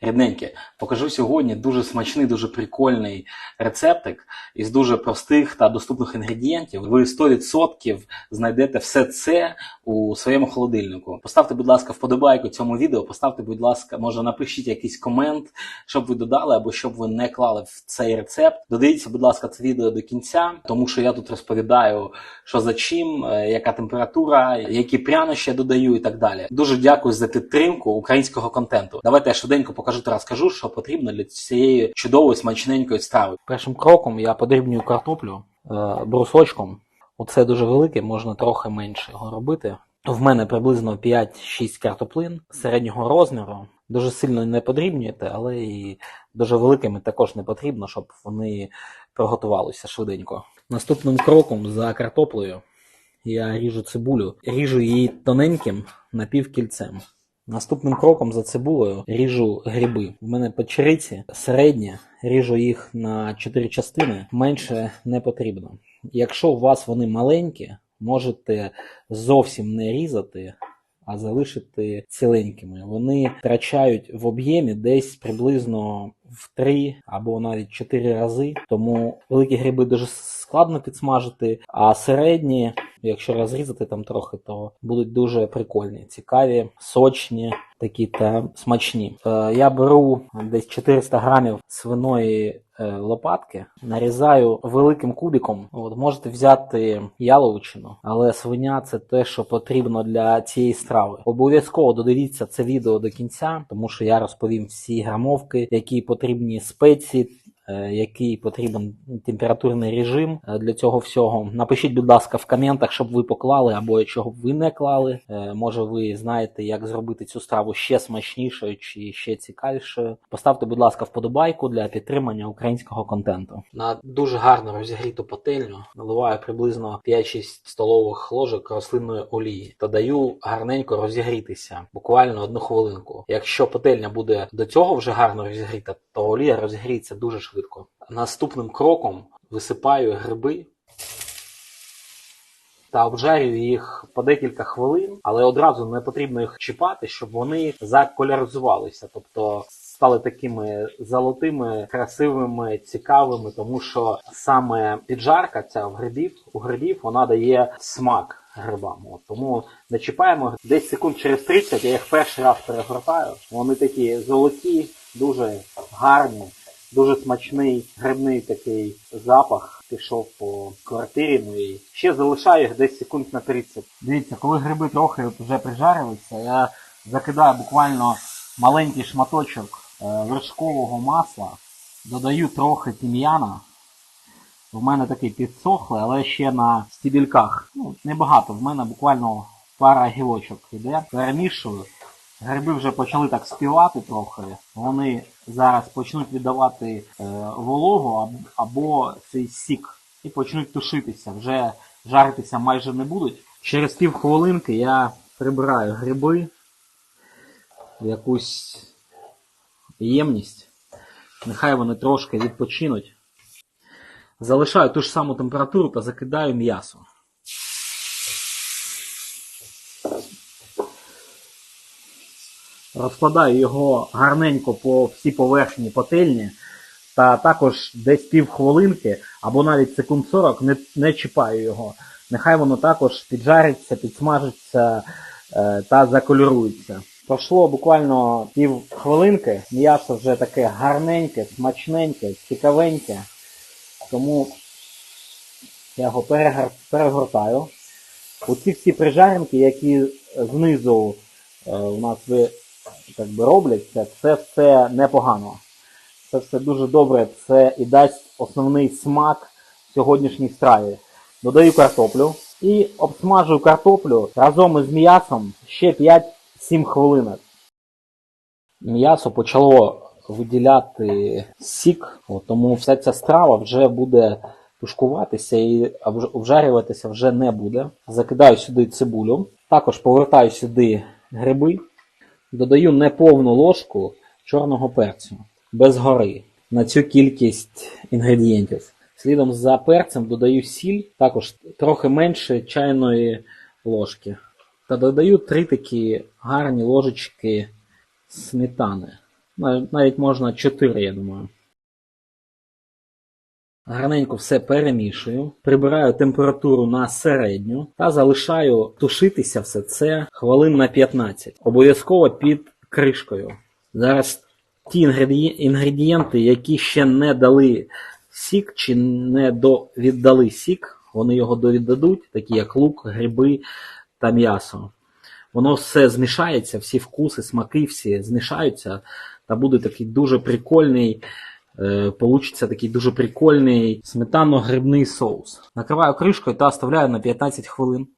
Рідненьке, покажу сьогодні дуже смачний, дуже прикольний рецептик із дуже простих та доступних інгредієнтів. Ви 100% знайдете все це у своєму холодильнику. Поставте, будь ласка, вподобайку цьому відео. Поставте, будь ласка, може напишіть якийсь комент, щоб ви додали або щоб ви не клали в цей рецепт. Додивіться, будь ласка, це відео до кінця, тому що я тут розповідаю, що за чим, е, яка температура, які прянощі я додаю і так далі. Дуже дякую за підтримку українського контенту. Давайте я швиденько покажу та розкажу, що потрібно для цієї чудової смачненької страви. Першим кроком я подрібнюю картоплю е, брусочком. Оце дуже велике, можна трохи менше його робити. В мене приблизно 5-6 картоплин середнього розміру. Дуже сильно не подрібнюєте, але і дуже великими також не потрібно, щоб вони приготувалися швиденько. Наступним кроком за картоплею я ріжу цибулю, ріжу її тоненьким напівкільцем. Наступним кроком за цибулею ріжу гриби. У мене печериці середні, ріжу їх на 4 частини, менше не потрібно. Якщо у вас вони маленькі, можете зовсім не різати, а залишити ціленькими. Вони втрачають в об'ємі десь приблизно в три або навіть чотири рази. Тому великі гриби дуже складно підсмажити, а середні, якщо розрізати там трохи, то будуть дуже прикольні, цікаві, сочні. Такі та смачні. Е, я беру десь 400 грамів свиної е, лопатки, нарізаю великим кубиком. От можете взяти яловичину, але свиня це те, що потрібно для цієї страви. Обов'язково додивіться це відео до кінця, тому що я розповім всі грамовки, які потрібні спеції. Е, Який потрібен температурний режим е, для цього всього. Напишіть, будь ласка, в коментах, щоб ви поклали, або чого ви не клали. Е, Може, ви знаєте, як зробити цю страву ще смачнішою чи ще цікавішою. Поставте, будь ласка, вподобайку для підтримання українського контенту. На дуже гарно розігріту пательню наливаю приблизно 5-6 столових ложок рослинної олії та даю гарненько розігрітися, буквально одну хвилинку. Якщо пательня буде до цього вже гарно розігріта, то олія розігріється дуже швидко. Наступним кроком висипаю гриби та обжарюю їх по декілька хвилин, але одразу не потрібно їх чіпати, щоб вони заколяризувалися, тобто стали такими золотими, красивими, цікавими, тому що саме піджарка ця в грибів у грибів вона дає смак грибам. От, тому не чіпаємо десь секунд через 30, я їх перший раз перегортаю. Вони такі золоті, дуже гарні. Дуже смачний грибний такий запах пішов по квартирі моїй. Ще залишаю їх десь секунд на 30. Дивіться, коли гриби трохи вже прижарилися, я закидаю буквально маленький шматочок е, вершкового масла, додаю трохи тім'яна. В мене такий підсохлий, але ще на стібільках. Ну, небагато, в мене буквально пара гілочок іде. Перемішую. Гриби вже почали так співати трохи. Вони зараз почнуть віддавати е, вологу або цей сік і почнуть тушитися. Вже жаритися майже не будуть. Через пів хвилинки я прибираю гриби в якусь ємність. Нехай вони трошки відпочинуть. Залишаю ту ж саму температуру та закидаю м'ясо. Розкладаю його гарненько по всій поверхні пательні та також десь пів хвилинки або навіть секунд 40 не, не чіпаю його. Нехай воно також піджариться, підсмажиться е, та закольорується. Пройшло буквально пів хвилинки, м'ясо вже таке гарненьке, смачненьке, цікавеньке. Тому я його перегор- перегортаю. Оці всі прижаринки, які знизу е, у нас ви так би робляться, це все непогано. Це все дуже добре, це і дасть основний смак сьогоднішній страві. Додаю картоплю і обсмажую картоплю разом із м'ясом ще 5-7 хвилинок. М'ясо почало виділяти сік, тому вся ця страва вже буде тушкуватися і обжарюватися вже не буде. Закидаю сюди цибулю, також повертаю сюди гриби, додаю неповну ложку чорного перцю без гори на цю кількість інгредієнтів. Слідом за перцем додаю сіль, також трохи менше чайної ложки. Та додаю три такі гарні ложечки сметани. Навіть можна 4, я думаю. Гарненько все перемішую, прибираю температуру на середню та залишаю тушитися все це хвилин на 15. Обов'язково під кришкою. Зараз ті інгредієнти, які ще не дали сік чи не віддали сік, вони його довіддадуть, такі як лук, гриби та м'ясо. Воно все змішається, всі вкуси, смаки всі змішаються, та буде такий дуже прикольний, е, получиться такий дуже прикольний сметано-грибний соус. Накриваю кришкою та оставляю на 15 хвилин.